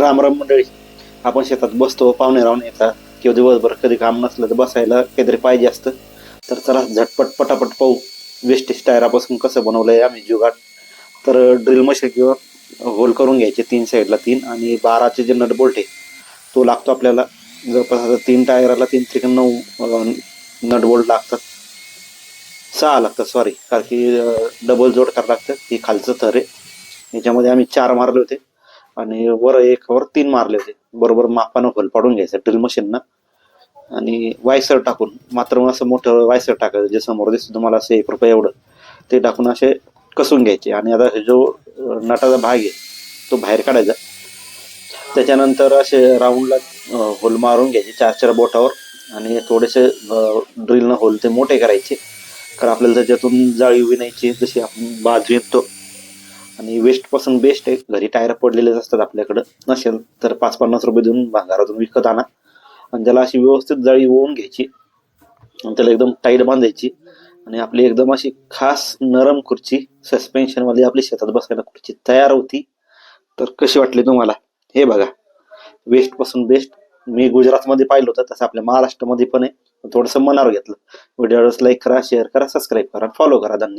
रामराम मंडळी. आपण शेतात बसतो पाहुणे राहून येतात. किंवा दिवसभर कधी काम नसलं तर बसायला काहीतरी पाहिजे असतं. तर चला झटपट पटापट पाहू. वेस्टेज टायरापासून कसं बनवलं आहे आम्ही जुगाड. तर ड्रिल मशीन किंवा होल करून घ्यायचे तीन साईडला तीन आणि बाराचे जे नट बोल्ट आहे तो लागतो आपल्याला. जवळपास आता तीन टायराला तीन त्रिक नऊ नट बोल्ट लागतात. सहा लागतात सॉरी कारण की डबल जोड करावं लागतं. हे खालचं थर आहे. याच्यामध्ये आम्ही चार मारले होते. आणि वर एक वर तीन मारले होते. बरोबर मापानं होल पाडून घ्यायचं ड्रिल मशीननं आणि वायसर टाकून मात्र असं मोठं वायसर टाकायचं जे समोर दिसतं तुम्हाला असं एक रुपये एवढं ते टाकून असे कसून घ्यायचे. आणि आता जो नटाचा भाग आहे तो बाहेर काढायचा. त्याच्यानंतर असे राऊंडला होल मारून घ्यायचे चार चार बोटावर. आणि थोडेसे ड्रिलनं होल ते मोठे करायचे. कारण आपल्याला त्याच्यातून जाळी विणायची जशी आपण बाज येतो आणि वेस्टपासून बेस्ट आहे. घरी टायर पडलेलेच असतात आपल्याकडं. नसेल तर पाच पन्नास रुपये देऊन भांगारातून विकत आणा. आणि त्याला अशी व्यवस्थित जाळी ओवून घ्यायची. आणि त्याला एकदम टाईट बांधायची. आणि आपली एकदम अशी खास नरम खुर्ची सस्पेन्शनमध्ये आपली शेतात बसायला खुर्ची तयार होती. तर कशी वाटली तुम्हाला? हे बघा. वेस्टपासून बेस्ट मी गुजरातमध्ये पाहिलं होतं. तसं आपल्या महाराष्ट्रामध्ये पण आहे. थोडंसं मनावर घेतलं. व्हिडिओ लाईक करा शेअर करा सबस्क्राईब करा फॉलो करा. धन्यवाद.